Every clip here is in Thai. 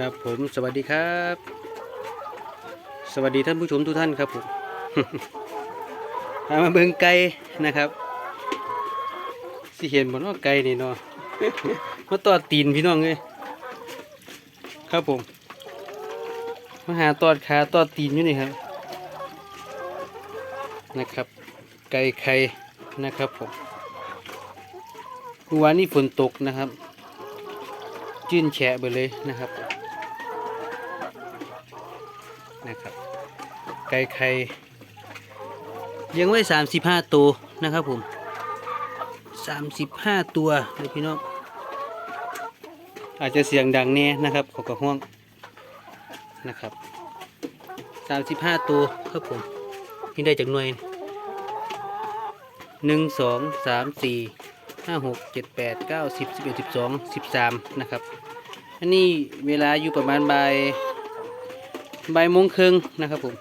ครับผมสวัสดีครับ สวัสดีท่านผู้ชมทุกท่านครับผมพามาเบิ่งไก่นะครับสิเห็นบนว่าไก่นี่เนาะมาตอดตีนพี่น้องเลยครับผมมาหาตอดขาตอดตีนอยู่นี่ครับ นะครับ ไก่ไข่นะครับผมเมื่อวานนี้ฝนตกนะครับ จื้นแฉะไปเลยนะครับ นะครับ ไก่ไข่เลี้ยังไว้สามสิบห้าตัวนะครับผมสามสิบห้าตัวเลยพี่น้อง อาจจะเสียงดังแน่นะครับขอกระห้องนะครับสามสิบห้าตัวครับผมนี่ได้จากหน่วยหนึ่งสองสามสี่ห้าหกเจ็ดแปดเก้าสิบสิบเอ็ดสิบสองสิบสามนะครับ อันนี้เวลาอยู่ประมาณบ่าย บมงครึ่งนะครับผม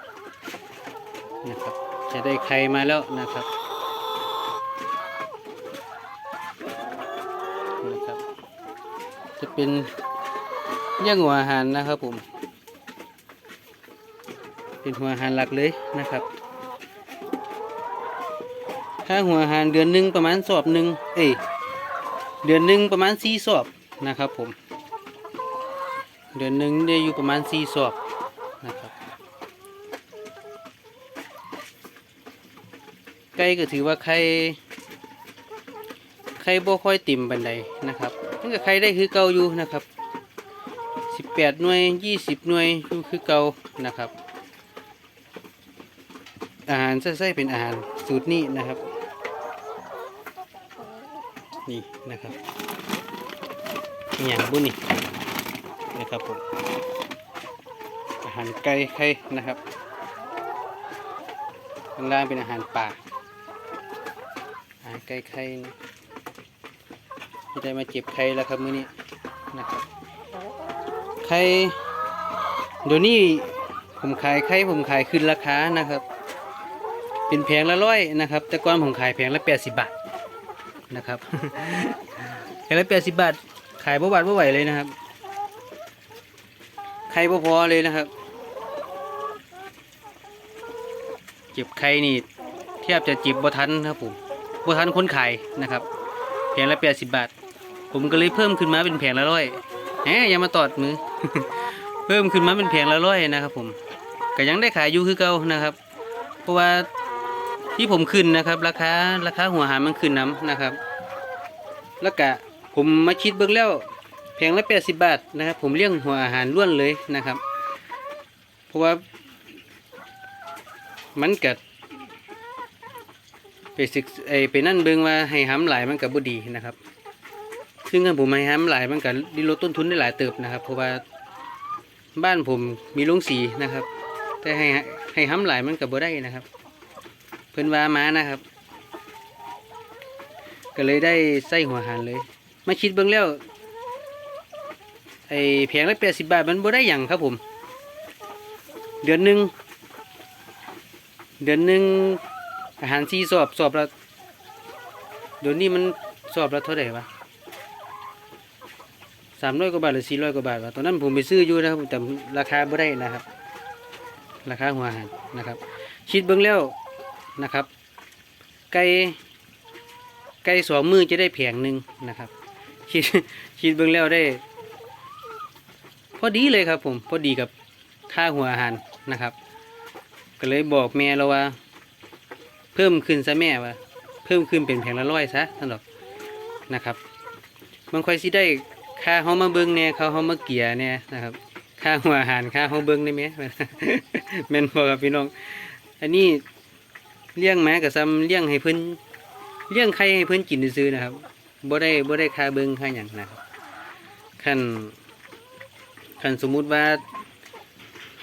นะครับจะได้ไข่มาแล้วนะครับนะครับ จะเป็นย่างหัวอาหารนะครับผม เป็นหัวอาหารหลักเลยนะครับค่าหัวอาหารเดือนหนึ่งประมาณสอบหนึ่งเอ้ยเดือนหนึ่งประมาณสี่สอบนะครับผม เดือนหนึ่งได้อยู่ประมาณสี่สอบ นะครับ ไก่ก็ถือว่าไข่ไข่บ่ค่อยติ่มบันไดนะครับมันก็ไข่ได้คือเก่าอยู่นะครับสิบแปดหน่วยยี่สิบหน่วยอยู่คือเก่านะครับ อาหารใส่เป็นอาหารสูตรนี้นะครับ นี่นะครับอย่างบุนี่นะครับผม หารไก่ไข่นะครับข้างล่างเป็นอาหารป่าอาหารไก่ไข่ที่ได้มาเจ็บไข่แล้วครับมื้อนี้นะครับไข่เดี๋ยวนี้ผมขายไข่ผมขายขึ้นราคานะครับ เป็นแผงละร้อยนะครับ แต่ก่อนผมขายแผงละแปดสิบบาทนะครับแผงละแปดสิบบาทขายบ่บาทบ่ไหวเลยนะครับไข่บ่พอเลยนะครับ เก็บไข่นี่แทบจะจิบบ่ทันครับผมบ่ทันคนขายนะครับแผงละแปดสิบบาท ผมก็เลยเพิ่มขึ้นมาเป็นแผงละร้อยแหมย่ามาตอดมือ เพิ่มขึ้นมาเป็นแผงละร้อยนะครับ ผมก็ยังได้ขายอยู่คือเก่านะครับ เพราะว่าที่ผมขึ้นนะครับ ราคาราคาหัวหารมันขึ้นน้ำนะครับ แล้วก็ผมมาคิดเบิ่งแล้วแพงละแปดสิบบาทนะครับ ผมเลี้ยงหัวอาหารล้วนเลยนะครับ เพราะว่า มันกัดไปศึกไอไปนั่นเบิ่งว่าให้ห้ำหลายมันกับบดีนะครับ ซึ่งถ้าผมให้ห้ำหลายมันกัดิลดต้นทุนได้หลายเติบนะครับ เพราะว่าบ้านผมมีโรงสีนะครับ แต่ให้ให้ห้ำหลายมันกับบ่ได้นะครับ เพิ่นว่ามานะครับ ก็เลยได้ใส่หัวหารเลยมาคิดเบิ่งแล้วไอแผงละแปดสิบบาทมันบ่ได้อย่างครับผม เดือนหนึ่ง เดือนหนึ่งอาหารซีสอบสอบละเดี๋ยวนี้มันสอบละเท่าไหร่วะสามร้อยกว่าบาทหรือสี่ร้อยกว่าบาทวะตอนนั้นผมไปซื้ออยู่นะครับแต่ราคาบ่ได้นะครับ ราคาหัวอาหารนะครับคิดเบิ่งแล้วนะครับ ไก่ไก่สองมือจะได้แผงหนึ่งนะครับคิดคิดเบิ่งแล้วได้ พอดีเลยครับผมพอดีกับค่าหัวอาหารนะครับ ก็เลยบอกแม่เราว่า เพิ่มขึ้นซะแม่ว่า เพิ่มขึ้นเป็นแผงละร้อยซะท่านดอกนะครับมันค่อยสิได้ค่าเฮามาเบิ่งแน่เขาเฮามาเกียแน่นะครับค่าหัวอาหารค่าเฮาเบิ่งได้ไหมแม่นบ่ครับพี่น้อง อันนี้เลี้ยงแม้กับซ้ำเลี้ยงให้เพิ่นเลี้ยงไข่ให้เพิ่นกินซื่อนะครับบ่ได้บ่ได้ค่าเบิ่งค่าหยังนะครับขั้นคันสมมุติว่า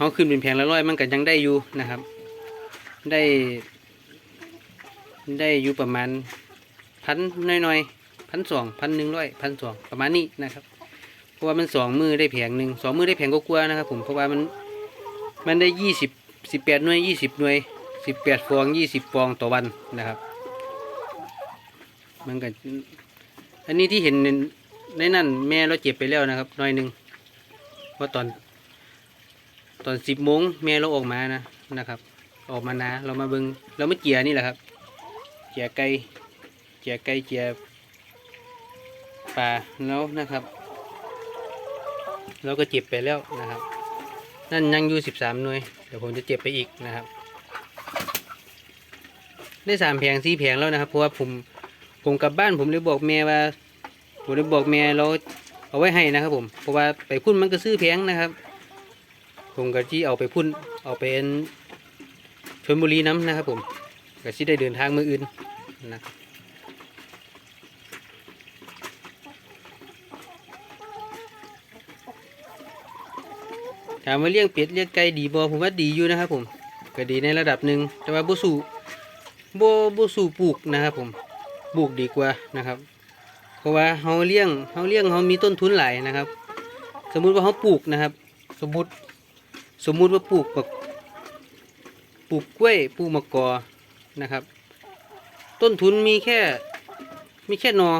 เขาขึ้นเป็นแผงละร้อยมันก็ยังได้อยู่นะครับ ได้ ได้อยู่ประมาณพันน้อยๆพันสองพันหนึ่งร้อยพันสองประมาณนี้นะครับ เพราะว่ามันสองมือได้แผงหนึ่งสองมือได้แผงก็กลัวนะครับ ผมเพราะว่ามันมันได้ยี่สิบสิบแปดหน่วยยี่สิบหน่วยสิบแปดฟองยี่สิบฟองต่อวันนะครับ มันก็อันนี้ที่เห็นในนั่นแม่เราเจ็บไปแล้วนะครับหน้อยหนึ่งว่าตอน ตอนสิบโมงแม่เราออกมานะนะครับ ออกมานาเรามาเบิงเราไม่เจียนี่แหละครับเจียไก่เจียไก่เจียปลาแล้วนะครับเราก็เจ็บไปแล้วนะครับ นั่นยังอยู่สิบสามหน่วยเดี๋ยวผมจะเจ็บไปอีกนะครับ ได้สามแผงสี่แผงแล้วนะครับเพราะว่าผมผมกลับบ้านผมเลยบอกแม่ว่า ผมเลยบอกแม่เราเอาไว้ให้นะครับผมเพราะว่าไปพุ่นมันก็ซื้อแพงนะครับ ผมก็ที่เอาไปพุ่นเอาไปเป็นชลบุรีน้ำนะครับผมก็ที่ได้เดินทางมืออื่นนะถามว่าเลี้ยงเป็ดเลี้ยงไก่ดีบ่ผมว่าดีอยู่นะครับผมก็ดีในระดับหนึ่งแต่ว่าบ่สู้บ่บ่สู้ปลูกนะครับผมปลูกดีกว่านะครับ เพราะว่าเฮาเลี้ยงเฮาเลี้ยงเฮามีต้นทุนหลายนะครับ สมมุติว่าเฮาปลูกนะครับ สมมติ สมมุติว่าปลูกบักปลูกกล้วยปลูกมะกอนะครับ ต้นทุนมีแค่มีแค่นอ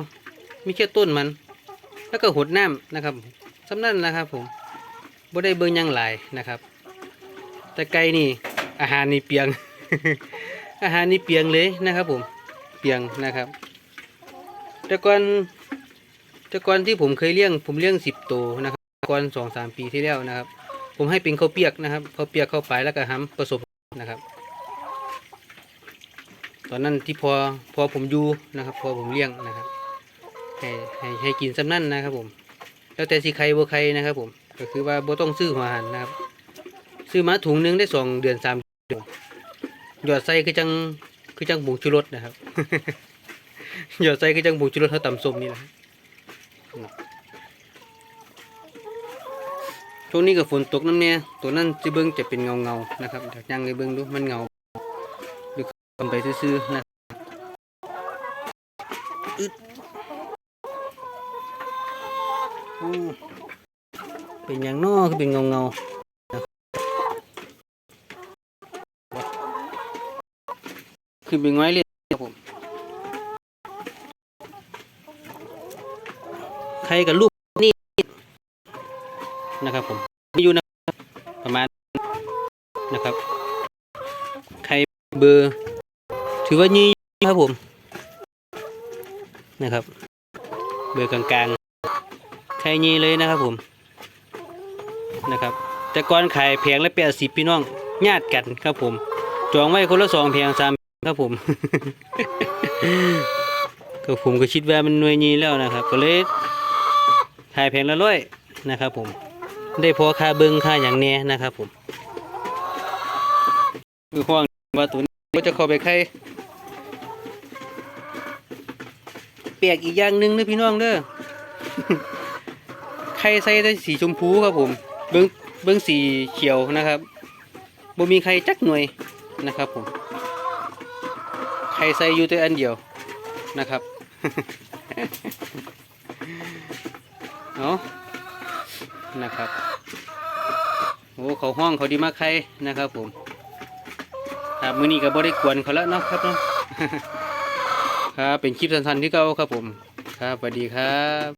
มีแค่ต้นมัน แล้วก็หดน้ำนะครับสำนั่นนะครับผมบ่ได้เบิ่งยังหลายนะครับ แต่ไก่นี่อาหารนี่เปียง อาหารนี่เปียงเลยนะครับผมเปียงนะครับ แต่ก่อนแต่ก่อนที่ผมเคยเลี้ยง ผมเลี้ยงสิบตัวนะครับก่อนสองสามปีที่แล้วนะครับ ผมให้เป็นข้าวเปียกนะครับข้าวเปียกเข้าไปแล้วก็ห้ำผสมนะครับ ตอนนั้นที่พอพอผมอยู่นะครับ พอผมเลี้ยงนะครับ ให้ให้ให้กินสำนั่นนะครับ ผม แล้วแต่สีไข่บัวไข่นะครับ ผม ก็คือว่าบัต้องซื้อหัวหันนะครับ ซื้อมาถุงนึงได้สองเดือนสามเดือนหยอดใส่คือจังคือจังผงชูรสนะครับหยอดใส่คือจังผงชูรสเขาตำส้มนี่แหละ ช่วงนี้ก็ฝนตกน้ำเนี่ยตัวนั้นจะเบิ้งจะเป็นเงาเงานะครับอยากยังเลยเบิ้งดูมันเงาหรือทำไปซื่อๆนะอึดเป็นอย่างนอคือเป็นเงาเงาคือเป็นไงเลยครับผมใครกับลูก นะครับ ผมมีอยู่นะครับประมาณนะครับใครเบอร์ ถือว่ายี่ครับผมนะครับ เบอร์กลางๆใครยี่เลยนะครับผมนะครับ แต่ก่อนขายแผงละแปดสิบพี่น้องญาติกันครับผม จองไว้คนละสองแผงสามครับผมก็ผมก็คิดว่ามันหน่วยนี้แล้วนะครับ ก็เลยถ่ายแผงละร้อยนะครับผม ได้พอค่าเบิงค่าอย่างแน่นะครับผมคือห่วงว่าตัวนี้ก็จะเข้าไปใครเปียกอีกอย่างหนึ่งนะพี่น้องเด้อไข่ใส่ได้สีชมพูครับผม เบิ้งเบิ้งสีเขียวนะครับบ่มีใครจักหน่วยนะครับผมไข่ใส่อยู่แต่อันเดียวนะครับเอาะ นะครับโอ้เขาห้องเขาดีมากใครนะครับผมครับมือนี้ก็บ่ได้กวนเขาแล้วเนาะครับเนาะครับเป็นคลิปสั้นๆที่เก่าครับผม ครับสวัสดีครับ